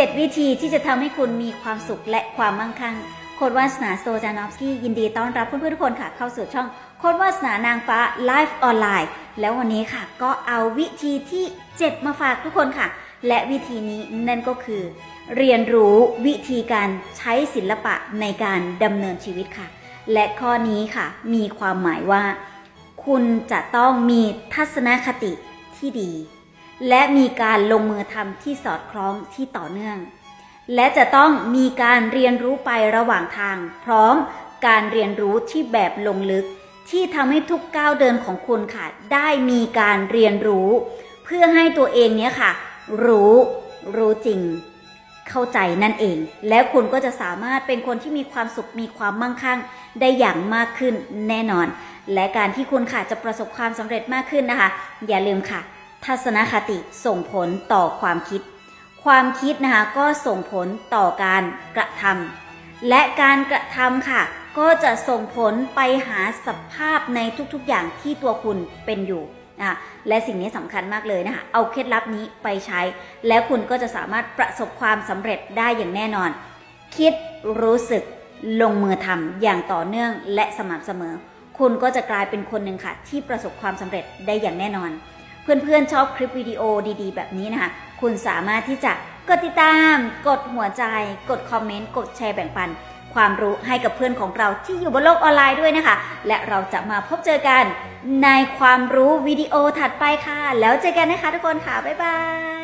7 วิธีที่จะทำให้คุณมีความสุขและความมั่งคั่ง โค้ดวาสนาโซจานอฟสกี้ยินดีต้อนรับเพื่อนๆทุกคนค่ะ เข้าสู่ช่องโค้ดวาสนานางฟ้าไลฟ์ออนไลน์ แล้ววันนี้ค่ะก็เอาวิธีที่ 7 มาฝากทุกคนค่ะ และวิธีนี้นั่นก็คือ เรียนรู้วิธีการใช้ศิลปะในการดำเนินชีวิตค่ะ และข้อนี้ค่ะ มีความหมายว่า คุณจะต้องมีทัศนคติที่ดี และมีการลงมือทำที่สอดคล้องที่ต่อเนื่อง และจะต้องมีการเรียนรู้ไประหว่างทาง พร้อมการเรียนรู้ที่แบบลงลึก ที่ทำให้ทุกก้าวเดินของคุณค่ะ ได้มีการเรียนรู้ เพื่อให้ตัวเองเนี้ยค่ะ รู้ รู้จริง เข้าใจนั่นเอง แล้วคุณก็จะสามารถเป็นคนที่มีความสุขมีความมั่งคั่ง ได้อย่างมากขึ้นแน่นอน และการที่คุณค่ะจะประสบความสำเร็จมากขึ้นนะคะ อย่าลืมค่ะ ทัศนคติส่งผลต่อความคิด ความคิดนะคะก็ส่งผลต่อการกระทำและการกระทำค่ะ ก็จะส่งผลไปหาสภาพในทุกๆอย่างที่ตัวคุณเป็นอยู่นะคะและสิ่งนี้สำคัญมากเลยนะคะเอาเคล็ดลับนี้ไปใช้ แล้วคุณก็จะสามารถประสบความสำเร็จได้อย่างแน่นอน คิดรู้สึกลงมือทำอย่างต่อเนื่องและสม่ำเสมอ คุณก็จะกลายเป็นคนหนึ่งค่ะ ที่ประสบความสำเร็จได้อย่างแน่นอน เพื่อนๆชอบคลิปวิดีโอดีๆ แบบนี้นะคะ คุณสามารถที่จะกดติดตาม กดหัวใจ กดคอมเมนต์ กดแชร์แบ่งปัน ความรู้ให้กับเพื่อนของเราที่อยู่บนโลกออนไลน์ด้วยนะคะ และเราจะมาพบเจอกันในความรู้วิดีโอถัดไปค่ะ แล้วเจอกันนะคะทุกคนค่ะ บ๊ายบาย